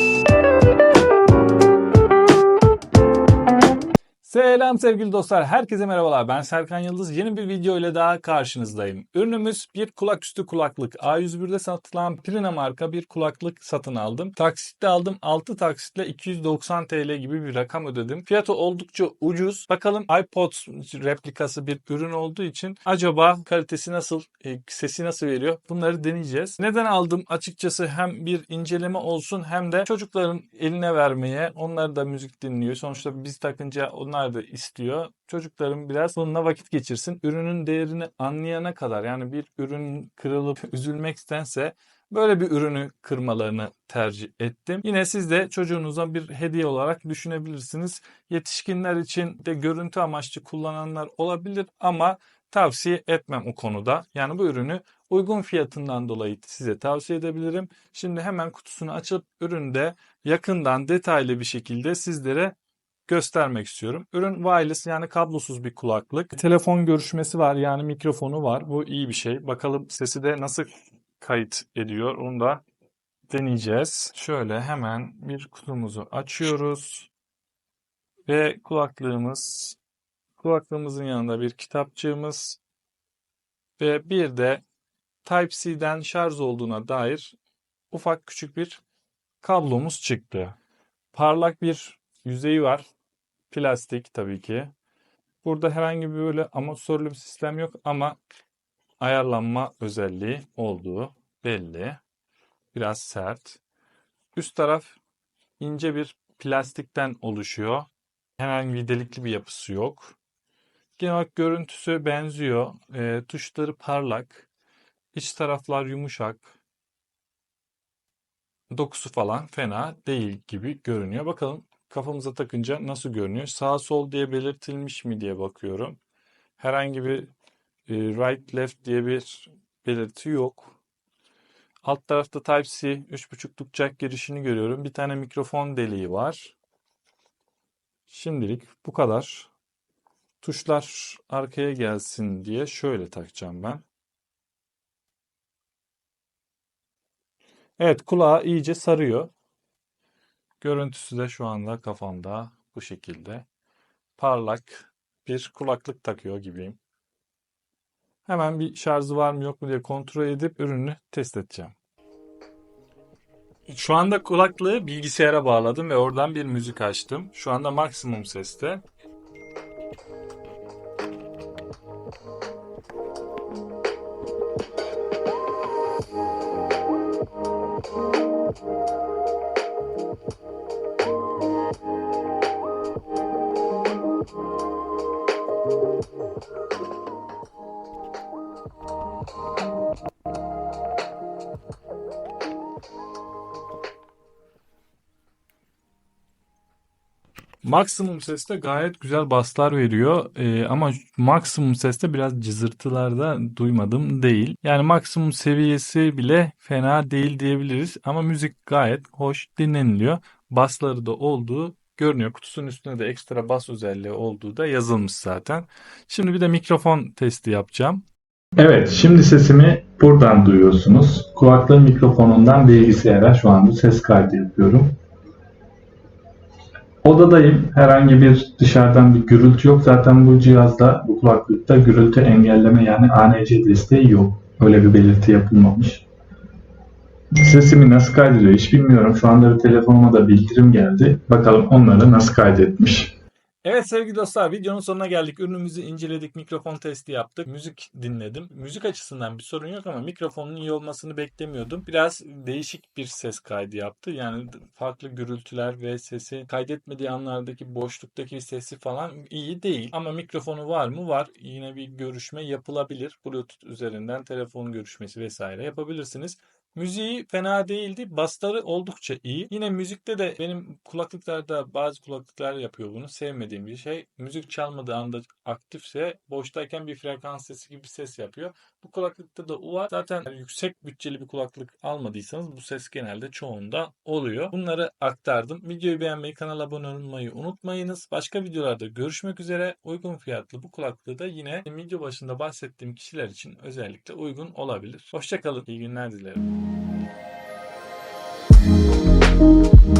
Bye. Selam sevgili dostlar. Herkese merhabalar. Ben Serkan Yıldız. Yeni bir video ile daha karşınızdayım. Ürünümüz bir kulaküstü kulaklık. A101'de satılan Prina marka bir kulaklık satın aldım. Taksitle aldım. 6 taksitle 290 TL gibi bir rakam ödedim. Fiyatı oldukça ucuz. Bakalım iPod replikası bir ürün olduğu için acaba kalitesi nasıl, e, sesi nasıl veriyor? Bunları deneyeceğiz. Neden aldım? Açıkçası hem bir inceleme olsun hem de çocukların eline vermeye. Onlar da müzik dinliyor. Sonuçta biz takınca onlar da istiyor. Çocuklarım biraz bununla vakit geçirsin. Ürünün değerini anlayana kadar yani bir ürün kırılıp üzülmektense böyle bir ürünü kırmalarını tercih ettim. Yine siz de çocuğunuza bir hediye olarak düşünebilirsiniz. Yetişkinler için de görüntü amaçlı kullananlar olabilir ama tavsiye etmem o konuda. Yani bu ürünü uygun fiyatından dolayı size tavsiye edebilirim. Şimdi hemen kutusunu açıp üründe yakından detaylı bir şekilde sizlere göstermek istiyorum. Ürün wireless yani kablosuz bir kulaklık. Telefon görüşmesi var yani mikrofonu var. Bu iyi bir şey. Bakalım sesi de nasıl kayıt ediyor onu da deneyeceğiz. Şöyle hemen bir kutumuzu açıyoruz. Ve kulaklığımız, kulaklığımızın yanında bir kitapçığımız ve bir de Type-C'den şarj olduğuna dair ufak küçük bir kablomuz çıktı. Parlak bir yüzeyi var. Plastik tabii ki. Burada herhangi bir böyle amatörlü bir sistem yok ama ayarlanma özelliği olduğu belli. Biraz sert. Üst taraf ince bir plastikten oluşuyor. Herhangi bir delikli bir yapısı yok. Genel olarak görüntüsü benziyor. E, tuşları parlak. İç taraflar yumuşak. Dokusu falan fena değil gibi görünüyor. Bakalım kafamıza takınca nasıl görünüyor? Sağ sol diye belirtilmiş mi diye bakıyorum. Herhangi bir e, right left diye bir belirti yok. Alt tarafta Type-C 3.5'luk jack girişini görüyorum. Bir tane mikrofon deliği var. Şimdilik bu kadar. Tuşlar arkaya gelsin diye şöyle takacağım ben. Evet kulağı iyice sarıyor. Görüntüsü de şu anda kafamda bu şekilde. Parlak bir kulaklık takıyor gibiyim. Hemen bir şarjı var mı yok mu diye kontrol edip ürünü test edeceğim. Şu anda kulaklığı bilgisayara bağladım ve oradan bir müzik açtım. Şu anda maksimum seste. Maksimum seste gayet güzel baslar veriyor Ee, ama maksimum seste biraz cızırtılarda duymadım değil. Yani maksimum seviyesi bile fena değil diyebiliriz ama müzik gayet hoş dinleniliyor. Basları da olduğu görünüyor. Kutusunun üstünde de ekstra bas özelliği olduğu da yazılmış zaten. Şimdi bir de mikrofon testi yapacağım. Evet, şimdi sesimi buradan duyuyorsunuz. Kulaklığın mikrofonundan bilgisayara şu anda ses kaydı yapıyorum. Odadayım. Herhangi bir dışarıdan bir gürültü yok. Zaten bu cihazda, bu kulaklıkta gürültü engelleme yani ANC desteği yok. Öyle bir belirti yapılmamış. Sesimi nasıl kaydediyor hiç bilmiyorum. Şu anda telefonuma da bildirim geldi. Bakalım onları nasıl kaydetmiş. Evet sevgili dostlar videonun sonuna geldik. Ürünümüzü inceledik, mikrofon testi yaptık, müzik dinledim. Müzik açısından bir sorun yok ama mikrofonun iyi olmasını beklemiyordum. Biraz değişik bir ses kaydı yaptı. Yani farklı gürültüler ve sesi kaydetmediği anlardaki boşluktaki sesi falan iyi değil. Ama mikrofonu var mı? Var. Yine bir görüşme yapılabilir. Bluetooth üzerinden telefon görüşmesi vesaire yapabilirsiniz. Müziği fena değildi. Basları oldukça iyi. Yine müzikte de benim kulaklıklarda bazı kulaklıklar yapıyor bunu. Sevmediğim bir şey. Müzik çalmadığı anda aktifse boştayken bir frekans sesi gibi bir ses yapıyor. Bu kulaklıkta da o var. Zaten yüksek bütçeli bir kulaklık almadıysanız bu ses genelde çoğunda oluyor. Bunları aktardım. Videoyu beğenmeyi, kanala abone olmayı unutmayınız. Başka videolarda görüşmek üzere. Uygun fiyatlı bu kulaklığı da yine video başında bahsettiğim kişiler için özellikle uygun olabilir. Hoşçakalın. İyi günler dilerim. Música